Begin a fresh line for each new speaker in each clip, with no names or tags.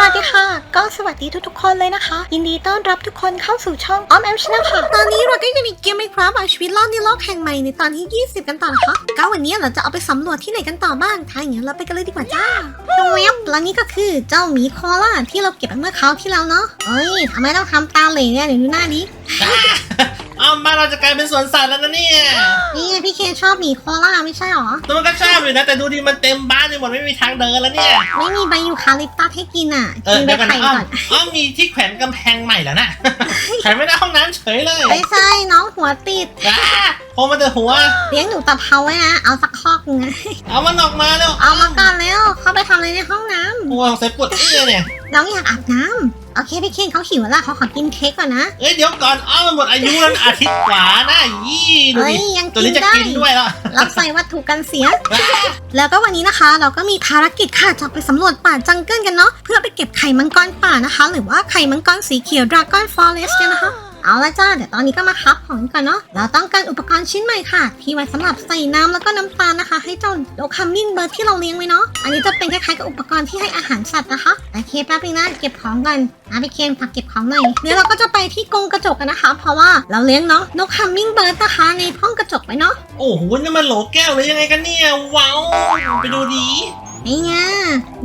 สวัสดีค่ะ ก็สวัสดีทุกๆ คนเลยนะคะ ยินดีต้อนรับทุกคนเข้าสู่ช่องออมแอมชนะค่ะ ตอนนี้เราก็อยู่ในเกมไมครับเอาชีวิตรอดในโลกแห่งใหม่ในตอนที่ 20 กันต่อนะคะก็วันนี้เราจะเอาไปสำรวจที่ไหนกันต่อบ้างถ้าอย่างนั้นเราไปกันเลยดีกว่าจ้าเว็บแล้วนี่ก็คือเจ้าหมีโคอาล่าที่เราเก็บไปเมื่อคราวที่แล้วเนาะเอ้ยทำไมต้องทำตาเหล่เนี่ยเดี๋ยวดูหน้าดิ
อ้าวบ้านเราจะกลายเป็นสวนสัตว์แล้วนะเนี่ย
นี่ไงพี่เคนชอบหมีโคอาล่าไม่ใช่หรอ
ตัวมันก็ชอบอยู่นะแต่ดูดิมันเต็มบ้านไปหมดไม่มีทางเดินแล้วเนี่ย
ไม่มีใบยูคาลิปตัสให้กินอะ
เอ
กิ
อน
ใบ
เดี๋ยวกัน
ไผ่
นะอ้อม
ก่อน
อ้อมมีที่แขวนกำแพงใหม่แล้วนะ แขวนไม่ได้ห้องน้ำเฉยเลย
ไม่ใช่น้องหัวติด
อ้าโผล่มาแต่หัว
เลี้ยงหนูตะเภาไว้นะ เอาสักคอกหนึงนะ
เอามันออกมาแล้ว
เอามาก่อนแล้ว เข้าไปทำอะไรในห้องน้
โอ้ยใส่ปวดเอื้อเนี่ยำ
น้องอยากอาบน้ำ โอเคพี่เคนเขาหิวแล้วเขาขอกินเค้กก่อนนะ
เอ้ยเดี๋ยวก่อนอ้อมมันหมดอายุแล้วนะอาทิตย์กว่านะยี่ดู
เฮ้ย
ดิ
ยัง
ตัว
กิ
นี้
น
จะ
ได้
กินด้วยแล้ว
รับใส่วัตถุกันเสีย
อ้า
แล้วก็วันนี้นะคะ เราก็มีภารกิจค่ะจะไปสำรวจป่าจังเกิลกันเนาะเพื่อไปเก็บไข่มังกรป่านะคะ หรือว่าไข่มังกรสีเขียวดราก้อนฟอเรสต์กันนะคะ เอาละจ้าเดี๋ยวตอนนี้ก็มาคับของกันเนาะเราต้องการอุปกรณ์ชิ้นใหม่ค่ะ ที่ไว้สำหรับใส่น้ำแล้วก็น้ำตาลนะคะ ให้เจ้าโดคัมมิงเบิร์ดที่เราเลี้ยงไว้เนาะอันนี้จะเป็นคล้ายๆกับอุปกรณ์ที่ให้อาหารสัตว์นะคะโอเคแป๊บนึงนะเก็บของกันนะพี่เคนพักเก็บของหน่อยเดี๋ยวเราก็จะไปที่กรงกระจกกันนะคะ เพราะว่าเราเลี้ยงเนาะนกคัมมิงเบิร์ดนะคะในห้องกระจกไว้เนาะ
โอ้โหนี่มันโหลแก้วเลยยังไงกันเนี่ยว้าวไปดูดี
นี่ไง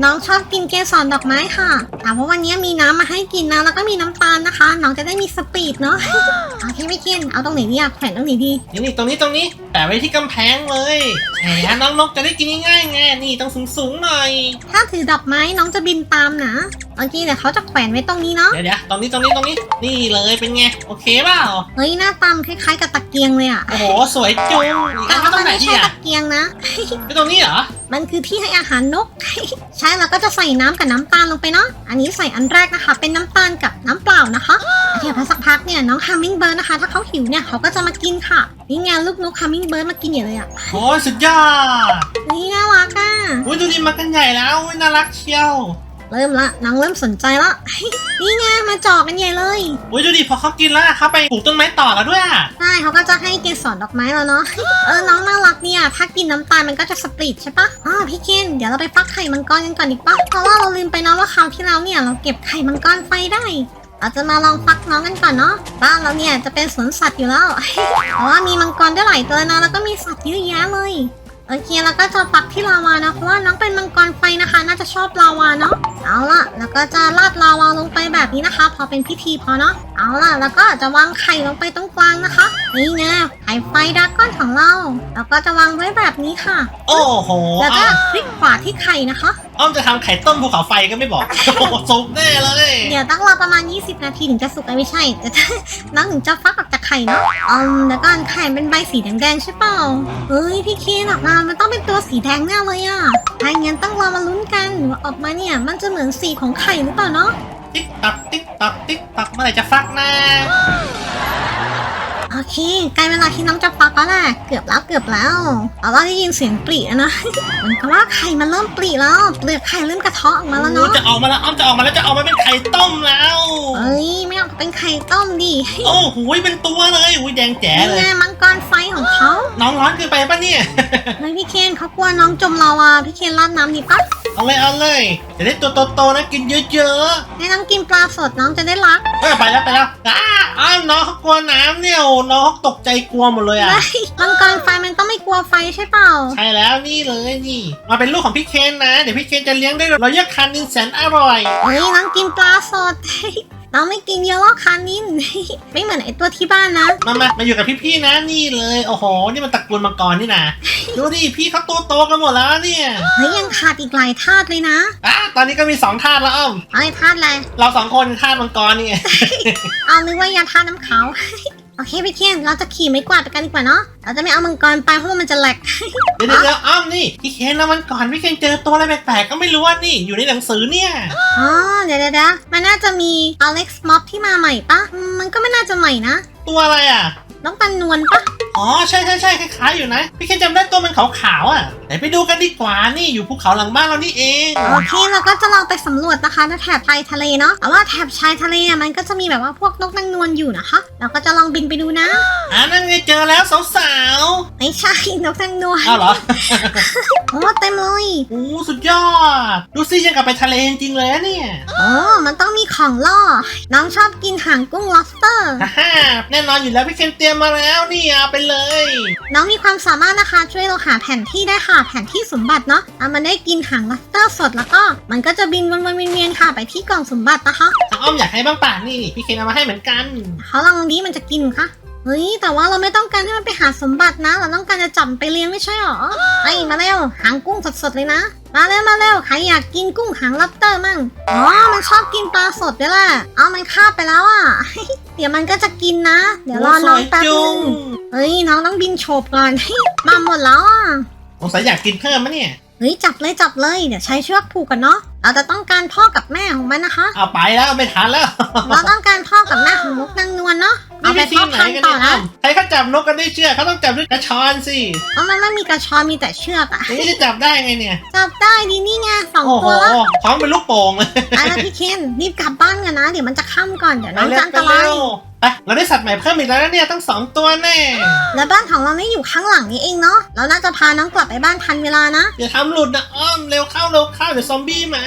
น้องชอบกินเกสรดอกไม้ค่ะแต่ว่าวันนี้มีน้ำมาให้กินนะแล้วก็มีน้ำตาลนะคะ น้องจะได้มีสปีดเนาะโอเคไม่กินเอาตรงไหนดีอะแขวนตรงไหนดี
นี่นี่ตรงนี้ตรงนี้แปะไว้ที่กำแพงเลย แหมน้องนกจะได้กินง่ายๆไงนี่ต้องสูงๆหน่อย
ถ้าถือดอกไม้น้องจะบินตามนะโอเคเดี๋ยวเขาจะแขวนไว้ตรงนี้เนาะ
เดี๋ยวเดี๋ยวตรงนี้ตรงนี้ตรงนี้ นี่เลยเป็นไง โอเคเปล่า
เฮ้ยหน้าตามคล้ายๆกับตะเกียงเลยอะ
โอ้โหสวยจุงอีก
แต่
อันก็
ว่า
ตร
มัน
งไหน
ไม่
ที่
ใช่
อะ
ตะเกียงนะ
ไปตรงนี้เหรอ
มันคือที่ให้อาหารนก ใช่แล้วก็จะใส่น้ำกับน้ำตาลลงไปเนาะอันนี้ใส่อันแรกนะคะ เป็นน้ำตาลกับน้ำเปล่านะคะเดี๋ยวพอสักพักเนี่ยน้องคัมมิงเบิร์ดนะคะ ถ้าเขาหิวเนี่ยเขาก็จะมากินค่ะนี่ไงลูกนกคัมมิงเบิร์ดมากินอย่างเลยอะ
โอ้ยสุดยอด
นี่น่ารักอะ
อุ้ยดูดิมากันใหญ่แล้วอุ้ยน่ารักเชียว
เริ่มละน้องเริ่มสนใจละ นี่ไงมาเจาะกันใหญ่เลย
อุ้ยดูดิพอเขากินแล้วเขาไปปลูกต้นไม้ต่อแล้วด้วยอะ
ใช่เขาก็จะให้เกสรดอกไม้แล้วเนาะเออน้องน่ารักเนี่ยถ้ากินน้ำตาลมันก็จะสปริตใช่ปะอ๋อพี่เคนเดี๋ยวเราไปฟักไข่มังกรกันก่อนดีปะเพราะว่าเราลืมไปนะว่าคราวที่แล้วเนี่ยเราเก็บไข่มังกรไฟได้ เราจะมาลองฟักน้องกันก่อนเนาะบ้านเราเนี่ยจะเป็นสวนสัตว์อยู่แล้วเพราะว่ามีมังกรได้หลายตัวนะแล้วก็มีสัตว์เยอะแยะเลยโอเคแล้วก็จะฟักที่ลาวานะเพราะว่าน้องเป็นมังกรไฟนะคะ น่าจะชอบลาวาเนาะ เอาล่ะ แล้วก็จะราดลาวาลงไปแบบนี้นะคะ พอเป็นพิธีพอเนาะ เอาล่ะ แล้วก็จะวางไข่ลงไปตรงกลางนะคะ นี่ไงไข่ไฟดราก้อนของเรา แล้วก็จะวางไว้แบบนี้ค่ะ
โอ้โห
แล้ว
อ้
ก็
อม
พลิกขวาที่ไข่นะคะ
อ้อมจะทำไข่ต้มภูเขาไฟก็ไม่บอก โอ้โหสุกแน่เลย
เดี๋ยวต้องรอประมาณ 20 นาทีถึงจะสุกเอ้ยไม่ใช่แต่น้องถึงจะฟักออกจากไข่เนาะอืมแล้วก็ไข่เป็นใบสีแดงๆใช่เปล่าเฮ้ยพี่เคนออกมามันต้องเป็นตัวสีแดงแน่เลยอะถ้าอย่างนั้นต้องรอมาลุ้นกันว่าออกมาเนี่ยมันจะเหมือนสีของไข่หรือเปล่าเนาะ
ติ๊กตักติ๊กตักติ๊กตักเมื่อไหร่จะฟักนะ
โอเคใกล้เวลาที่น้องจะฟักแล้วแหละเกือบแล้วเกือบแล้วเอาว่าได้ยินเสียงปลีแล้วนะเหมือนกับว่าไข่มันเริ่มปลีแล้วเปลือกไข่เริ่มกระเทาะออกมาแล้ว
โอ้
เนาะ
จะออกมาแล้วอ้อมจะออกมาแล้วจะออกมาเป็นไข่ต้มแล้ว
เอ้ยไม่เอาเป็นไข่ต้มดิ
โอ้โหเป็นตัวเลยอุ้ยแดงแจ๋เล
นี่
ย
ไงมังกรไฟของเขา
น้องร้อนเกินไปปะเนี่ย
เฮ้ยพี่เคนเขากลัวน้องจมลาวาพี่เคนราดน้ำดีปะ
เอาเลยเอาเลยจะได้ตัวโตๆนะกินเยอะ
ให้น้องกินปลาสดน้องจะได้รัก
ๆเออไปแล้วไปแล้วอ้าอ้าวน้องเขากลัวน้ำเนี่ยโอ้น้องเขาตกใจกลัวหมดเลยอะ
เฮ้ยมังกรไฟมันต้องไม่กลัวไฟใช่เปล่า
ใช่แล้วนี่เลยนี่ มาเป็นลูกของพี่เคนนะ เดี๋ยวพี่เคนจะเลี้ยงด้วยรอยยักษ์คันนินแสนอร่อย
เฮ้ยน้องกินปลาสด น้องไม่กินเยลโล่คานิน ไม่เหมือนไอตัวที่บ้านนะ
มามามาอยู่กับพี่ๆนะนี่เลยโอ้โหนี่มันตระกูลมังกรนี่นะดูดิพี่เขาตัวโตกันหมดแล้วเนี่ย
เฮ้ยยังขาดอีกหลายธาตุเลยนะ
อะตอนนี้ก็มีสองธาตุแล้วอ้อม
เอาไอ้ธาตุอะไร
เราสองคนธาตุมังกรนี่
เอานึกว่ายาธาตุน้ำขาว โอเคพี่เคนเราจะขี่ไม้กวาดไปกันดีกว่าเนาะเราจะไม่เอามังกรไปเพราะว่ามันจะแหลก
เดี๋ยวเดี๋ยวเดี๋ยวอ้อมนี่พี่เคนแล้วมันก่อนพี่เคนเจอตัวอะไรแปลกๆก็ไม่รู้ว่านี่อยู่ในหนังสือเนี่ย
อ๋อเดี๋ยวเดี๋ยวเดี๋ยวมันน่าจะมีอเล็กซ์ม็อบที่มาใหม่ปะอืมมันก็ไม่น่าจะใหม่นะ
ตัวอะไรอะ
น้องปันนวลปะ
อ๋อใช่ใช่ใช่คล้ายๆอยู่นะ พี่แค่จำได้ตัวมันขาวๆอะไหนไปดูกันดีกว่านี่อยู่ภูเขาหลังบ้านเรานี่เอง
โอเคเราก็จะลองไปสำรวจนะคะในแถบชายทะเลเนาะแต่ว่าแถบชายทะเลอะมันก็จะมีแบบว่าพวกนกนางนวลอยู่นะคะ เราก็จะลองบินไปดูนะ
อ่านั่นไงเจอแล้วสาว
ไม่ใช่นกนางนวล
ๆอ้าวเหรอ
โอ้เต็มเลย
โอ้สุดยอด ดูสิยังกับไปทะเลจริงๆเลยนะเนี่ย
โอ้มันต้องมีของล่อน้องชอบกินหางกุ้ง lobster
ฮ่าฮ่าแน่นอนอยู่แล้วพี่เคนเตรียมมาแล้วนี่เอาไปเลย
น้องมีความสามารถนะคะช่วยเราหาแผนที่ได้ค่ะ แผนที่สมบัติเนาะเอามันได้กินหาง lobster สดแล้วก็ มันก็จะบินวนๆเวียนๆค่ะ ไปที่กล่องสมบัตินะคะ
ทางอ้อมอยากให้บ้างป่ะนี่นี่พี่เคนเอามาให้เหมือนกัน
เขาลองนี้มันจะกินค่ะเฮ้ยแต่ว่าเราไม่ต้องการให้มันไปหาสมบัตินะ เราต้องการจะจับไปเลี้ยงไม่ใช่หรอไอ้มาเร็วหางกุ้งสดๆเลยนะ มาเร็วมาเร็วใครอยากกินกุ้งหางลับเตอร์มั่งอ๋อมันชอบกินปลาสดด้วยแหละเอามันคาบไปแล้วอะ เดี๋ยวมันก็จะกินนะ เดี๋ยวรอน้องแป๊บ
โสวย
นึ
จุ
งเฮ้ยน้องต้องบินโฉบก่อน มาหมดแล้วอะ
สงสัยอยากกินเพิ่มมะเนี่ย
เฮ้ยจับเลยจับเลยเดี๋ยวใช้เชือกผูกกันเนาะเราจะต้องการพ่อกับแม่ของมันนะคะ
เอาไปแล้วไม่ทันแล้ว
เราต้องการพ่อกับแม่ของนกนางนวลเนาะ เอา
นี่
ไป
พี่
พ่
ที
อ
มไหน
พัน
กัน
ธุ์ต่อ
เนี่ย
นะ
อ้ำใครเขาจับนกกันได้เชือกเขาต้องจับด้วยกระชอนสิ
เพราะมันไม่มีกระชอนมีแต่เชือกอะ
นี่จะจับได้ไงเนี่ย
จับได้ดีนี่ไงสอง
โอ้โห
ตัวแล้ว
ท้องเป็นลูกโป่งเลย
ไปแล้วพี่เคนรีบกลับบ้านกันนะ เดี๋ยวมันจะค่ำก่อนเดี๋ยว
ไป
น้อง
เร็
จะ
ว
อัน
ไป
ตรา
เร็
ยว
ไปเราได้สัตว์ใหม่เพิ่มอีกแล้วนะเนี่ยตั้งสองตัวแน่
แล้วบ้านของเราไม่อยู่ข้างหลังนี้เองเนาะเราน่าจะพาน้องกลับไปบ้านทันเวลานะ
อย่าทำหลุดนะอ้อมเร็วเข้าเร็วเข้าเดี๋ยวซอมบี้มา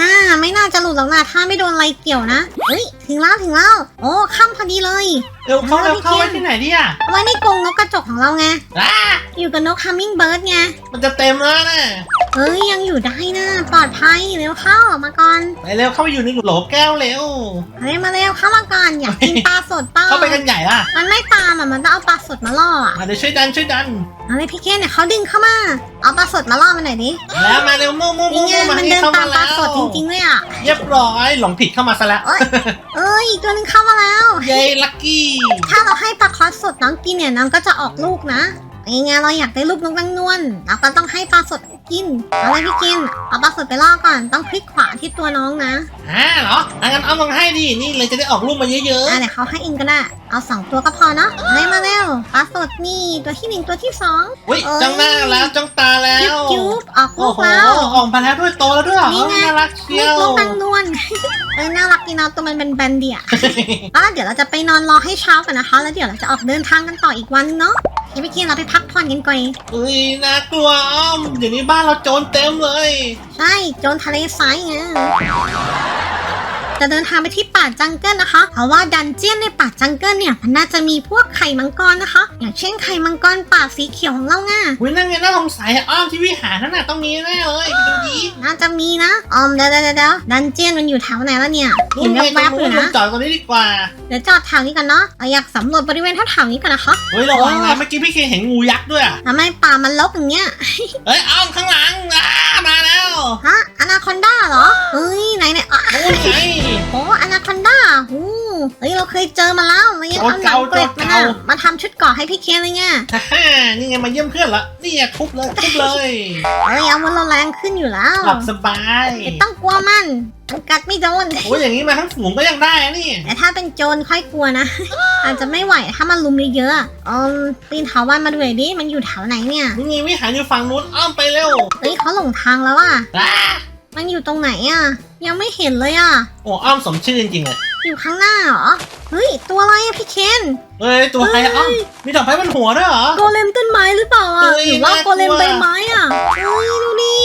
น่าไม่น่าจะหลุดหรอกนะถ้าไม่โดนอะไรเกี่ยวนะเฮ้ยถึงแล้วถึงแล้วโอ้ค่ำพอดีเลย
เร็วเข้าเร็วเข้า
พี่
ไว้
เคน
ที่ไหนดีอะ
เอาไว้ในกรงนกกระจกของเราไง
อ้า
อยู่กับนก hummingbird ไง
มันจะเต็มแล้วนะ
เฮ้ยยังอยู่ได้นะปลอดภัยเร็วเข้าออกมาก่อน
ไปเร็วเข้าไปอยู่ในโหลแก้วเร็ว
เฮ้ยมาเร็วเข้ามาก่อนอยากกินปลาสดเปล่า
เข้าไปกันใหญ่ล่ะ
มันไม่ตามอะมันต้องเอาปลาสดมาล่ออะ
อะเดี๋ยวช่วยดันช่วยดัน
เอาเลยพี่เคนเนี่ยเขาดึงเข้ามา เอาปลาสดมาล่อมันหน่อยดิ
แล้วมาเร็วมู่มู่
นี่
มู่
ไง
มู่มา
มัน
ให้
เดิน
เข้า
ตาม
มา
ปลา
แล้ว
สดจริงๆเลยอะ
เรียบร้อยหลงผิดเข้ามาซะแล้ว
เอ้ยเอ้ยอีกตัวหนึงเข้ามาแล้ว
เย้ลัคกี้
ถ้าเราให้ปลาคอสสดน้องกินเนี่ยน้องก็จะออกลูกนะ ยังไงเราอยากได้ลูกนกนางนวลเราก็ต้องให้ปลาสดกินเอาเลยพี่กิน เอาปลาสดไปล่อก่อน ต้องคลิกขวาที่ตัวน้องนะ
อ่าเหรออะงั้นเอาลองให้ดิ นี่เลยจะได้ออกรูปมาเยอะ
อะเดี๋ยวเขาให้อินก็ได้ เอาสองตัวก็พอเนาะเอาเลยมาเร็วปลาสดนี่ตัวที่หนึ่งตัวที่สอง
ๆอุ้ย
เอ้ย
จ้องหน้าแล้วจ้องตาแล้
จุ๊บ
ว
จุ๊บออกลู
โอ้
ก
โห
แล้ว
ออกมาแล้วด้วยโตแล้วด้วยเหรอ
นี่ไง
น่ารักเชี
ลู
ย
ก
วน
กนางนวล เออน่ารักดีเนาะตัวมันเป็นแบนเดียอะเดี๋ยวเราจะไปนอนรอให้เช้ากันนะคะ แล้วเดี๋ยวเราจะออกเดินทางกันต่ออีกวันนึงเนาะ เดี๋ยวพี่เคียนเราไปพักผ่อนกันก่อน
อุ้ยน่ากลัวอ้อมเดี๋ยวนี้บ้านเราโจรเต็มเลย
ใช่โจรทะเลทรายไง จะเดินทางไปที่ป่าจังเกิลนะคะ เพราะว่าดันเจียนในป่าจังเกิลเนี่ยมันน่าจะมีพวกไข่มังกรนะคะ อย่างเช่นไข่มังกรป่าสีเขียวของเราไง
อุ้ยนั่นไงน่าสงสัยอะอ้อมที่วิหารนั่นน่ะต้องมีแน่เลยไปดูดี
น่าจะมีนะออมเดี๋ยวเดี๋ยวเดี๋ยวดันเจียนมันอยู่แถวไหนแล้วเนี่ย
นู่
เห็
น
น
ไงต
แว
รง
บๆอ
นู้
ยู่
นลุง
นะ
จอดตรงนี้ดีกว่า
เดี๋ยวจอดแถวนี้กันเนาะเราอยากสำรวจบริเวณแถวๆนี้กันนะคะ
เฮ้ยระวังนะเมื่อกี้พี่เคเห็นงูยักษ์ด้วยอะ
ทำไมป่ามันรกอย่างเงี้ย
เฮ้ยอ้อมข้างหลังอ่ามาแล้ว
ฮะอนาคอนด้าเหรอเฮ้ยไหนเนี่ยอะ
โอ้ยไง
โอ้อนาคอนด้าหูเฮ้ยเราเคยเจอมาแล้วเรายังเอาหนังเกล็ดมันอะมาทำชุดเกราะให้พี่เคนเลยไง
ฮ่าฮ่านี่ไงมาเยี่ยมเพื่อนละนี่ไงทุบเลยทุบเลย
เฮ้ยเอามันเราแรงขึ้นอยู่แล้ว
หลับสบาย
ไม่ต้องกลัวมันมันกัดไม่โดน
โอ้ยอย่างนี้มาทั้งฝูงก็ยังได้อะนี่
แต่ถ้าเป็นโจรค่อยกลัวนะ อาจจะไม่ไหวถ้ามันลุมเยอะๆอะเออปีนเถาวันมาดูหน่อยดิมันอยู่แถวไหนเนี่ย
นี่ไงวิหารอยู่ฝั่งนู้นอ้อมไปเร็ว
เฮ้ยเขาหลงทางแล้วอะ
อ่า
มันอยู่ตรงไหนอะ ยังไม่เห็นเลยอะ
โอ้อ้อมสมชื่อจริงๆเลย
อยู่ข้างหน้าเหรอ เฮ้ย ตัวอะไรอะพี่เคน
เฮ้ยตัวใครอะอ้อมมีดอกไม้บนหัวด้วยเหรอ
โกเลมต้นไม้หรือเปล่าอะ
เฮ้ย
หรือว่า
น่ากลัว
โกเลมใบไม้อะเฮ้ยดูดิ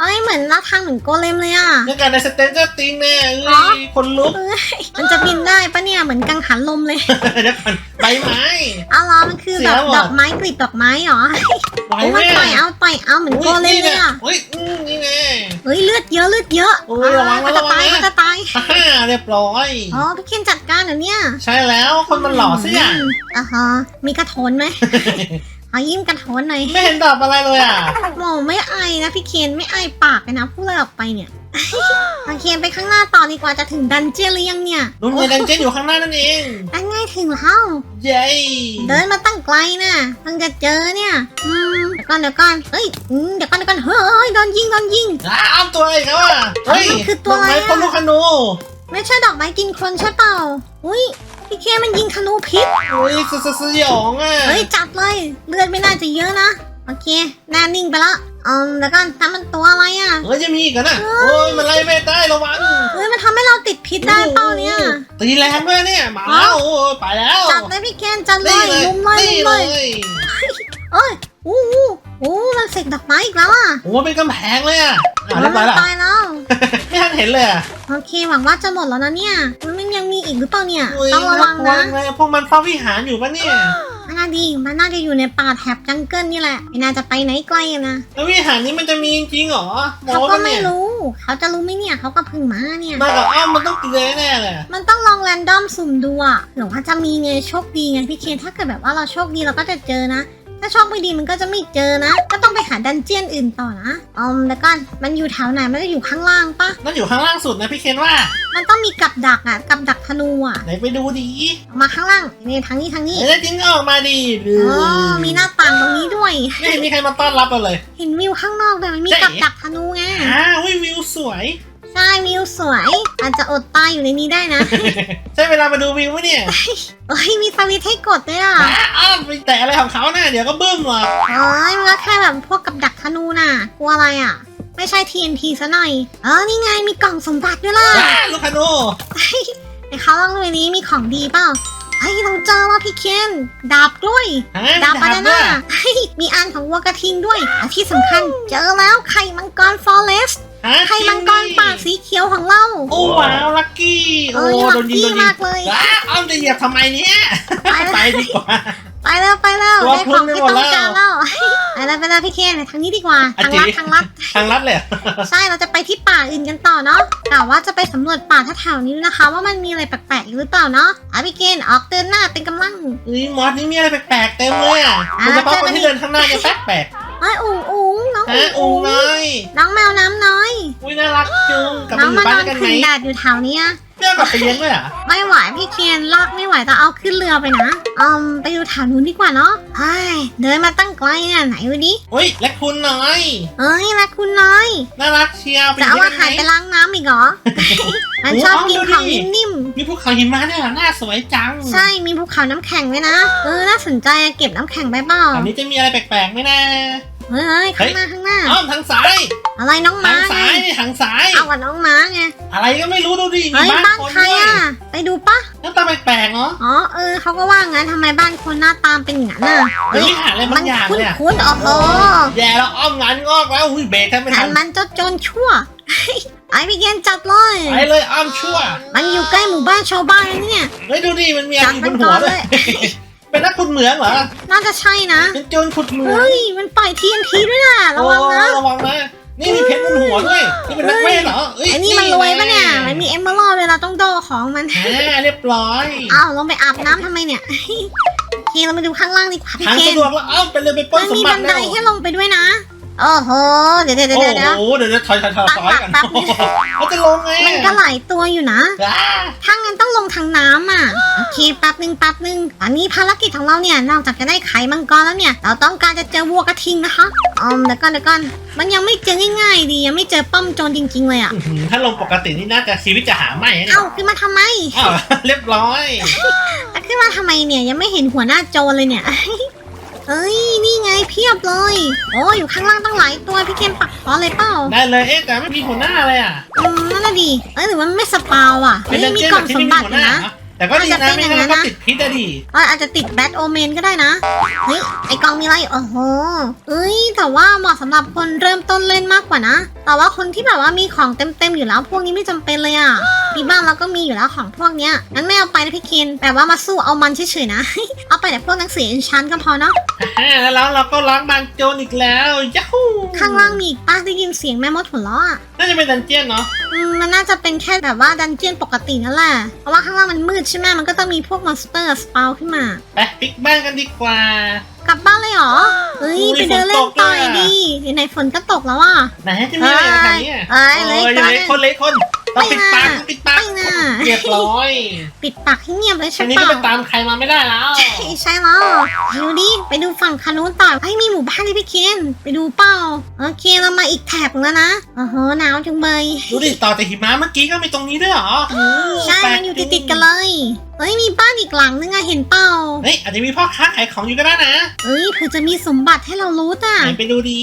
เอ้ยเหมือนหน้าทางเหมือนโกเลมเลยอะ
เรื่องการในสเตนเจอร์ติงแน่
เหร
เอ้
อ
ยคนลุก
เอ้ยมันจะบินได้ปะเนี่ยเหมือนกังหันลมเลย
เดี๋ยวก่อนใบไม้
เอาล้อมันคือแบบ
เสียหมด
ดอกไม้กลีบดอกไม้เหรอ
ไหว
โอ้
ไหม
มันต่อยเอาต่อยเอาเหมือนโกเลมเลยอะ
เฮ้ยอืมนี่ไง
เฮ้ยเลือดเยอะเลือดเยอะ
โอ้ยระวังนะ
มันจะตาย
ระวังนะ
มันจะตาย
ฮ่าฮ่าเรียบร้อย
อ๋อพี่เคนจัดการเหรอเนี่ย
ใช่แล้วคนมันหล่อสิอะ
มอ่าฮะมีกระโถนไหม ขอยิ้มกระโถนหน่อย
ไม่เห็นดอกอะไรเลยอะ
โมไม่อายนะพี่เคนไม่อายปากเลยนะพูดอะไรออกไปเนี่ยโอเคไปข้างหน้าต่อดีกว่าจะถึงดันเจียนหรือยังเนี่ย
ลุงเงยดันเจนอยู่ข้างหน้านั่นเอง
อันง่ายถึงแล้ว
เย้
เดินมาตั้งไกลนะเพิ่งจะเจอเนี่ยอืมเดี๋ยวก่อนเดี๋ยวก่อนเฮ้ยอืมเดี๋ยวก่อนเดี๋ยวก่อนเฮ้ยโดนยิงโดนยิง
อ้าวตัวอะไรเขาอะเฮ้ย
มันคือตัวอะไร
ดก
อะ
ไม้พ่นลูกขนู
ไม่ใช่ดอกไม้กินคนใช่เปล่าอุ้ย พี่เคมันยิงธนูพิษ
เฮ้ยสสสยองอะ
เฮ้ยจับเลย เลือดไม่น่าจะเยอะนะ โอเคแน่นิ่งไปละอืมแล้วกันนั่นมันตัวอะไรอะ
เฮ้ยจะมีอีกนะโอ้ยมันไล่ไม่ได้ระวัง
เฮ้ยมันทำให้เราติดพิษได้เปล่าเนี่ย
ตีแรงด้วยเนี่ยมาแล้วไปแล้ว
จับเลยพี่เคนจับเล
นี่
ย
เลย
ลุมเลยลุม
เลย
เอ้ยอู้อู้อู้มันเสกดอกไม้อีกแล้วอะ
โอ้เป็นกำแพงเลยอะอะเรียบร้อยละ
ตายแล้ว
ไม่ทันเห็นเลยอะ
โอเคหวังว่าจะหมดแล้วนะเนี่ย มันยังมีอีกหรือเปล่าเนี่ย
โอ้ย
ต้องระวัง
น่า
นะ
กลัเลยพวกมันเฝ้าวิหารอยู่ปะเนี่ย
มันน่าดีมันน่าจะอยู่ในป่าแถบจังเกิลนี่แหละ ไม่น่าจะไปไหนไกลอะนะ
แล้ววิหารนี้มันจะมีจริงๆเหรอ
เขาก็
ปะ
ไม่
นี่ย
รู้ เขาจะรู้ไหมเนี่ย เขาก็เพึ่งมาเนี่ย
มากับอ้อมมันต้องเกลือแน่เลยอะ
มันต้องลองแรนดอมสุ่มดูอะหรือว่าจะมีไงโชคดีไงพี่เคนถ้าเกิดแบบว่าเราโชคดีเราก็จะเจอนะ ถ้าโชคไม่ดีมันก็จะไม่เจอนะ ก็ต้องไปหาดันเจียนอื่นต่อนะอืมแล้วก็มันอยู่แถวไหน มันจะอยู่ข้างล่างปะ
นั่นอยู่ข้างล่างสุดนะพี่เคนว่า
มันต้องมีกับดักอะกับดักธนูอะ
ไหนไปดูดิ
ออกมาข้างล่าง นี่ทางนี้ทางนี้
เอ้ยจริงก็ออกมาดิ
อ๋อมีหน้าต่างตรงนี้ด้วย
ไม่เห็นมีใครมาต้อนรับเราเลย
เห็นวิวข้างนอกเลยมันมี
ใช่
กับดักธนูไง
อ่าวิวิวสวย
ใช่วิวสวย อาจจะอดตายอยู่ในนี้ได้นะ
ใช่เวลามาดูวิวไหมเนี่ย
เอ้ยมีสวิตช์ให้กดด้วยอะ
อ่าอ้าวไปแตะอะไรของเขาน่ะเดี๋ยวก็บึ้มหรอก
เอ้ยมันก็แค่แบบพวกกับดักธนูน่ะ กลัวอะไรอะ ไม่ใช่ TNT ซะหน่อยเออนี่ไงมีกล่องสมบัติด้วยล่ะ
อ่าลูกคาโน
ในเขาลองดูในนี้มีของดีเปล่าเฮ้ยเราเจอว่าพี่เคนดาบกล้วย
ฮะ
ดาบปา
ดา
นา
บด้
น่า
วย
เฮ้ยมีอันของวัวกระทิงด้วยและที่สำคัญ เจอแล้วไข่มังกรฟอเรส
ฮะ
ไข่มังกรปากสีเขียวของเรา
โอ้ว้าวลักกี้โอ้
เอ้ย
โดนยิง
ลัคกี้
โดนยิง
มากเลย
อ้าอ้อมจะเหยียบทำไมเนี่ย
ไปแล้ว
ไปดีกว่า
ไปแล้วไปแล้ว
ตัว
ได้ของ
พรุนไป
ที่
หมด
ต้อง
แล้ว
การแล้วไปแล้วไปแล้วพี่เคนไปทางนี้ดีกว่า
อะ
ทางลัด
จี
ทางลัด
ทางลัดเลยเหรอ
ใช่เราจะไปที่ป่าอื่นกันต่อเนาะแต่ว่าจะไปสำรวจป่าแถวๆนี้นะคะ ว่ามันมีอะไรแปลกๆอีกหรือเปล่าเนาะอะพี่เคนออกเดินหน้าเป็นกำลัง
อุ้ยมอสนี่มีอะไรแปลกๆเต็มเลยอะ
อ่า
โดยเฉพาะ
เจอ
ค
กัน
นที่เดินข้างหน้าจะแปลก
ไอ้ยอุ๋งอุ๋งน้อง
ๆ
อุ๋
ฮะ
ง
อุ้
อุ๋
ง
ง
น้อย
น้องแมวน้ำน้อย
อุ้ยน่ารักจุงกลับ
น้
มา
อง
อยู่
มา
บ้าน
นอน
กันไหม
ขึ้นแดดอยู่แถวเนี้ย
เรื่องกลับไปเลี้ยงด้วยเหรอะ
ไม่ไหวพี่เคนลากไม่ไหวแต่เอาขึ้นเรือไปนะอืมไปดูแถวนู้นดีกว่าเนาะเฮ้ยเดินมาตั้งไกลเนี่ยไหนดูดิ
อุ้ยและคุณน้อย
เอ้ยรักคุณน้อย
น่ารักเชียวไป
จะเอา
เลี้ย
อาง
กัน
หารไป
ไหม
ล้างน้ำอีกเหรอ มันชอบกินของนิ่มๆ
มีภูเขาหิมะเนี่ยหน้าสวยจัง
ใช่ มีภูเขาน้ำแข็งด้วยนะ เออ น่าสนใจอะเก็บน้ำแข็งไปเปล่า
อันนี้จะมีอะไรแปลกๆไหมนะ
เฮ้ยข้างหน้าข้างหน้า
อ้อมทางซ้าย
อะไรน้อง
ทา
ม้างไง
ซ้ายนี่ทางซ้าย
เอากับน้องม้าไง
อะไรก็ไม่รู้ดูดิมี
เฮ้ย
บ้าน
บ้าน
คน
ใคร
ด้วย
อะ ไปดูปะ
หน้าตาแปลกๆเนาะ
อ๋อเออเขาก็ว่างั้นทำไมบ้านคนหน้าตามเป็นอย่างนั้นน่ะ
เฮ้ยหาอะไรบางอย่าง
คุ้น
เลยอะ
คุ้นๆโอ้โห
แย่แล้วอ้อมงานงอกแล้วอุ้ยเบรกแทบไม่
หั
ทั
น
น
มันเจ้าโจรชั่วไอ้พี่เกนจัดเลย
ไปเลยอ้อมชั่ว
มันอยู่ใกล้หมู่บ้านชาวบ้านนะเนี่ย
เฮ้ยดูดิมันมีอะไร
จับ
อยู่บ
มัน
นหัว
ก่อน
ด้
เล
วย
ย
เป็นนักขุดเหมืองเหรอ
น่าจะใช่นะ
เป็นโจรขุดเหมือง
เฮ้ยมันปล่อยทีนทีด้วยนะระวังนะ
โอ้ระวังนะ นี่มีเพชรบนหัวด้วย นี่เป็นนักเวทเหรอเอ้ย
ไอ้นี่มันรวยปะเนี่ย มันมีเอมเบอร์เลยเราต้องโดของมัน
อ่าเรียบร้อย
อ้าวลงไปอาบน้ำทำไมเนี่ยโอเคเรามาดูข้างล่างดีกว่าพี่
ทาง
เคน
สะดวกแล้วอ้อมไปเลยไปปล้น
มัน
สม
มี
บั
บั
ติ
น
แล้
ได
ว
ให้ลงไปด้วยนะ โอ้โห เดี๋ยวเดี๋ยว
โอ้
เดี๋ยวเดี๋ยว
โหเดี๋ยวเดี๋ยวถอยถอยถอยถอยกัน
แป๊บนึง
เขาจะลงไง
มันก็หลายตัวอยู่นะ
อ่า
ถ้างั้นต้องลงทางน้ำอะ โอเคแป๊บนึงแป๊บนึงตอนนี้ภารกิจของเราเนี่ย นอกจากจะได้ไข่มังกรแล้วเนี่ย เราต้องการจะเจอวัวกระทิงนะคะอืมเดี๋ยวก่อนเดี๋ยวก่อนมันยังไม่เจอง่ายๆดียังไม่เจอป้อมโจรจริง ๆ เลยอะ
อื้อหือถ้าลงปกตินี่น่าจะชีวิตจะหาไม่นะเนี่ย
เอ้าขึ้นมาทำไม
อ้าวเรียบร้อย
แต่ขึ้นมาทำไมเนี่ยยังไม่เห็นหัวหน้าโจรเลยเนี่ย เอ้ย นี่ไงเพียบเลย โอ้อยู่ข้างล่างตั้งหลายตัวพี่เคนปักคอเลยเปล่า
ได้เลยเอ๊ะแต่ไม่มีหัวหน้าเลยอะ
อืมนั่นน่ะดีเอ้ยหรือว่ามันไม่สปาวอะ
เป็
เฮ้
น
ย
ดัน
มี
เจี้ยน
ก
แบ
ล่อบง
ที่
สม
ไม่มี
บัติ
หัว
อ
ห
ยู่
น้า
นะ
นะ แต่ก็ดี
อาจจะ
นะ
เป็น
ไม่
อย่างนั้
งั้น
น
ก็
นะ
ติดพิษอะดิ
เอ้ยอาจจะติดแบทโอเมนก็ได้นะ เฮ้ย ไอกล่องมีอะไรโอ้โหเอ้ย แต่ว่าเหมาะสำหรับคนเริ่มต้นเล่นมากกว่านะ แต่ว่าคนที่แบบว่ามีของเต็มๆอยู่แล้วพวกนี้ไม่จำเป็นเลยอะที่บ้านเราก็มีอยู่แล้วของพวกเนี้ยงั้นไม่เอาไปนะพี่เคนแต่ว่ามาสู้เอามันเฉยๆนะ เอาไปแต่พวกหนังสือเอนชันก็พอเนาะ
ฮ่าแล้วเราก็ล้างบางโจรอีกแล้วยัฮู
ข้างล่างมีอีกป้าได้ยินเสียงแม่มดหัวเราะอะ
น่าจะเป็นดันเจี้ยนเนาะ
อืมมันน่าจะเป็นแค่แบบว่าดันเจียนปกตินั่นแหละเพราะว่าข้างล่างมันมืดใช่ไหมมันก็ต้องมีพวกมอนสเตอร์สปาวขึ้นมา
ไปปิกบ้านกันดีกว่า
กลับบ้านเลยเหรอเฮ้ย
อุ๊ย
ไปเดินเล่
ฝ
น
นตก
ต่อย
ด้วยอะ
ดีไหนๆฝนก็ตกแล้วอะ
ไหนจะมีอะไรแถวนี้อะ
เอ้ย
โอ้
เลย
ย
ตัว
เล็กคนเล็กคน เราปิดปาก
ไม่น่า
ปิดปาก
ไม่น่า
เรียบร้อย
ปิดปากให้เงียบเลย
ที
ใช่
นี้
เป
ก็
ล่า
ไปตามใครมาไม่ได้แล้ว
ใช่ใช่แล้วดูดิไปดูฝั่งคานุนต่อเฮ้ยมีหมู่บ้านเลยพี่เคนไปดูเปล่าโอเคเรามาอีกแถบแล้วนะโอ้โหหนาวจังเลย
ดูดิต่อจากหิมะเมื่อกี้ก็มีตรงนี้ด้วยเหรอโอ้
ใช่
แปล
มันอยู่ติดๆกันเลยเฮ้ยมีบ้านอีกหลังนึงอะเห็นเปล่า
เฮ้ยอาจจะมีพ่อค้าขายของอยู่ก็ได้นะ
เอ้ยเผื่อจะมีสมบัติให้เรารู้อะ
ไหนไปดูดี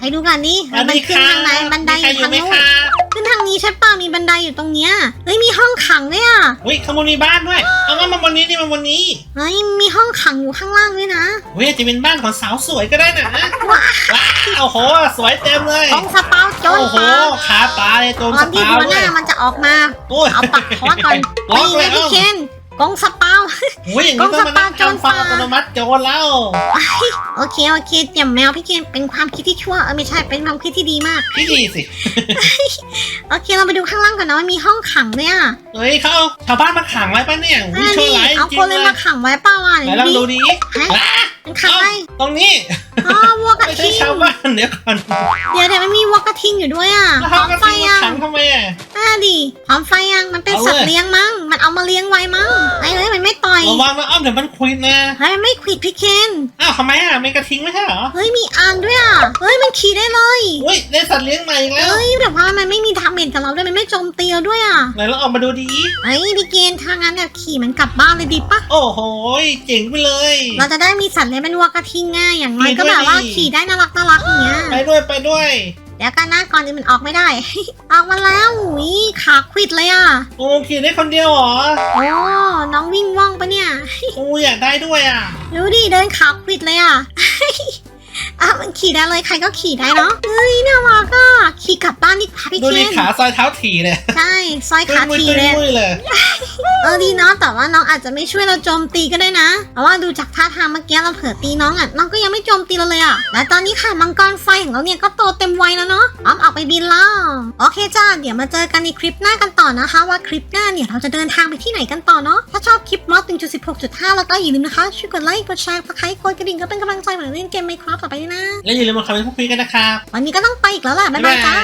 ให้ดูกันนี่มันขึ้นทางไหนบันได
มีใคร
อ
อยู่ยู่
ทาง
ไหม
นู้น
คะ
ขึ้นทางนี้ใช่ป่ะมีบันไดอยู่ตรงเนี้ยเฮ้ยมีห้องขังด้วยอะ
อุ้ยขโมยมีบ้านด้วย เอามามาบนนี้ดิมาบนนี้
เฮ้ยมีห้องขังอยู่ข้างล่างด้วยนะ
เฮ้ยอาจจะเป็นบ้านของสาวสวยก็ได้นะ
ว้า
ว้าวโอ้โห สวยเต็มเลย
กองสเปาโจร
โอ้โห
ปลา
ขาตาเลยโจร
ตอ
ส
นที่
ปา
หัวห
เล
น้ายมันจะออกมา
โอ้ย
เอาปักคอก่อน
ล็อก
นี่
เล
เลยยพี่
เอ้า
เคน กองสเปา
โอ้ยอย่างนี้ต้องมานั่งทำฟังอัตโนมัติโจรแล้ว
โอเคโอเคเจียมแมวพี่เคนเป็นความคิดที่ชั่วเออไม่ใช่เป็นความคิดที่ดีมาก
พี่ดีสิ
โอเคเราไปดูข้างล่างก่อนนะว่ามีห้องขังด้วยอะ
เฮ้ยเขาเอาชาวบ้านมาขังไว้ปะเนี่ยวิ
อ่า
ชั่ว
นี่
ร้ายจ
เอา
ริ
คน
ง
เล
เลยย
มาขังไว้เปล่าอะ
ไหนลองดูดิ
ฮะ
ว้า
มันขังไว้
ตรงนี้
อ๋อวัวกระ
ไม่ใช่
ทิง
ชาวบ้านเดี๋ยวก่อน
เดี๋ยวเดี๋ยวมันมีวัวกระทิงอยู่ด้วยอะ
แล้ว
พร้
เขา
อม
ก็
ไฟ
ทิ้งมา
ยัง
ขังทำไมอะ
อ่าดิพร้อมไฟยังมันเป็น
เอา
สัต
เลย
ว์เลี้ยงมั้งมันเอามาเลี้ยงไว้มั้งไอ้เฮ้ยมันไม่ต่อย
ระวังนะอ้อมเดี๋ยวมันคุยนะ
เฮ้ยมันไม่ขวิดพี่เคน
อ้าวทำไมอะมันกระทิงไม่ใช่เหรอ
เฮ้ยมีอ่านด้วยอะเฮ้ยมันขี่ได้เลย
อุ้ยได้สัตว์เลี้ยงใหม่อีกแล้ว
เฮ้ยแต่ว่ามันไม่มีดาเมจกับเราด้วยมันไม่โจมตีเราด้วยอะ
ไหนเราออกมาดูดี
ไอ้พี่เกณฑ์ทางนั้นเนี่ยขี่มันกลับบ้านเลยดีปะ
โอ้โหเจ๋งไปเลย
เราจะได้มีสัตว์เลี้ยงเป็นวัวกระทิงง่ายอย่างน้อย
ขี่
ก็
ด้วย
แบบว่า
ดิ
ขี่ได้น่ารักน่ารักอย่างเงี้ย
ไปด้วยไปด้วย
เดี๋ยวกันนะก่อนอื่นมันออกไม่ได้ ออกมาแล้วอุ้ยขาควิดเลยอะ
โอ้ขี่ได้คนเดียวเหรอ
โอ้น้องวิ่งว่องปะเนี่ย
โอ้อยากได้ด้วยอะ
ดูดิเดินขาควิดเลยอะอะมันขี่ได้เลยใครก็ขี่ได้เนาะเฮ้ยน่ารักอะขี่กลับบ้านดีกว่าพี่
ดู
เค
ดิ
น
ขาซอยเท้าถี่เลย
ใช่ซอยขา
มุย
ที
ตุ้ย
เลย
มุย เลย
เออดีเนาะแต่ว่าน้องอาจจะไม่ช่วยเราโจมตีก็ได้นะเพราะว่าดูจากท่าทางเมื่อกี้เราเผลอตีน้องอะน้องก็ยังไม่โจมตีเราเลยอะและตอนนี้ค่ะมังกรไฟของเราเนี่ยก็โตเต็มวัยแล้วเนาะพร้อมออกไปบินแล้วโอเคจ้าเดี๋ยวมาเจอกันในคลิปหน้ากันต่อนะคะ ว่าคลิปหน้าเนี่ยเราจะเดินทางไปที่ไหนกันต่อเนาะถ้าชอบคลิปมอส1.16.5 แล้วก็อย่าลืมนะคะช่วยกดไลค์กดแชร์กดไลค์กดกระดิ่งก็เป็นกำลังใจเหมือนเล่นเกมไมค์ครับต่อไปด้วยนะ
แล้วอย่าลืมมาคอมเมนต์พูดคุยกันนะครับ
วันนี้ก็ต้องไปอีกแล้วแหละบ๊ายบายจ้า